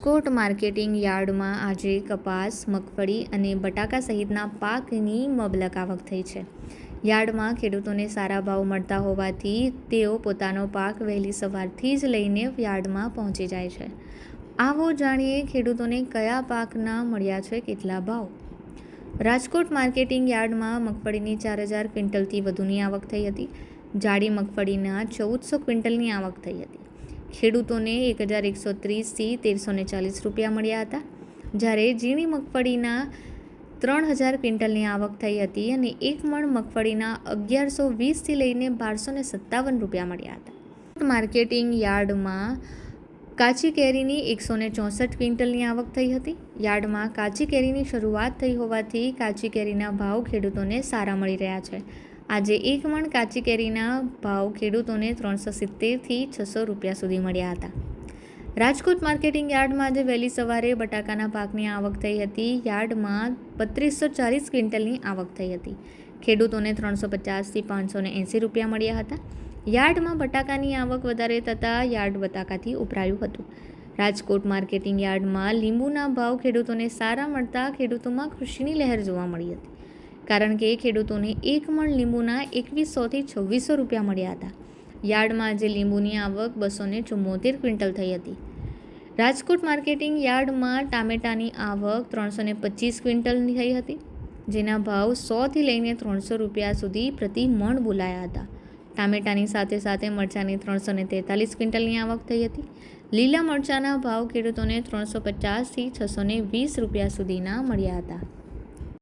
કોટ marketing યાર્ડમાં આજે કપાસ, મગફળી અને બટાકા સહિતના પાકની મબલક આવક થઈ છે. યાર્ડમાં ખેડૂતોને સારા ભાવ મળતા હોવાથી તેઓ પોતાનો પાક વહેલી સવારથી જ લઈને યાર્ડમાં પહોંચી જાય છે. આવો જાણીએ ખેડૂતોને કયા પાકના મળ્યા છે કેટલા ભાવ? રાજકોટ માર્કેટિંગ યાર્ડમાં મગફળીની ચાર હજાર ક્વિન્ટલથી વધુની આવક થઈ હતી. જાડી મગફળીના ચૌદસો ક્વિન્ટલની આવક થઈ હતી. ખેડૂતોને એક હજાર એકસો ત્રીસથી તેરસો ચાલીસ રૂપિયા મળ્યા હતા. જ્યારે ઝીણી મગફળીના ત્રણ હજાર ક્વિન્ટલની આવક થઈ હતી અને એક મણ મગફળીના અગિયારસો વીસથી લઈને બારસો સત્તાવન રૂપિયા મળ્યા હતા. માર્કેટિંગ યાર્ડમાં કાચી કેરીની એકસો ને ચોસઠ ક્વિન્ટલની આવક થઈ હતી. યાર્ડમાં કાચી કેરીની શરૂઆત થઈ હોવાથી કાચી કેરીના ભાવ ખેડૂતોને સારા મળી રહ્યા છે. આજે એક મણ કાચી કેરીના ભાવ ખેડૂતોને ત્રણસો સિત્તેરથી છસો રૂપિયા સુધી મળ્યા હતા. રાજકોટ માર્કેટિંગ યાર્ડમાં આજે વહેલી સવારે બટાકાના પાકની આવક થઈ હતી. યાર્ડમાં બત્રીસો ચાલીસ ક્વિન્ટલની આવક થઈ હતી. ખેડૂતોને ત્રણસો પચાસથી પાંચસો ને એંસી રૂપિયા મળ્યા હતા. યાર્ડમાં બટાકાની આવક વધારે થતાં યાર્ડ બટાકાથી ઉભરાયું હતું. રાજકોટ માર્કેટિંગ યાર્ડમાં લીંબુના ભાવ ખેડૂતોને સારા મળતા ખેડૂતોમાં ખુશીની લહેર જોવા મળી હતી. કારણ કે એ ખેડૂતોને એક મણ લીંબુના એકવીસોથી છવ્વીસો રૂપિયા મળ્યા હતા. યાર્ડમાં આજે લીંબુની આવક બસો ને ચુમ્મોતેર ક્વિન્ટલ થઈ હતી. રાજકોટ માર્કેટિંગ યાર્ડમાં ટામેટાની આવક ત્રણસો ને પચીસ ક્વિન્ટલની થઈ હતી, જેના ભાવ સોથી લઈને ત્રણસો રૂપિયા સુધી પ્રતિ મણ બોલાયા હતા. ટામેટાની સાથે સાથે મરચાંની ત્રણસો ને તેતાલીસ ક્વિન્ટલની આવક થઈ હતી. લીલા મરચાંના ભાવ ખેડૂતોને ત્રણસો પચાસથી છસો વીસ રૂપિયા સુધીના મળ્યા હતા.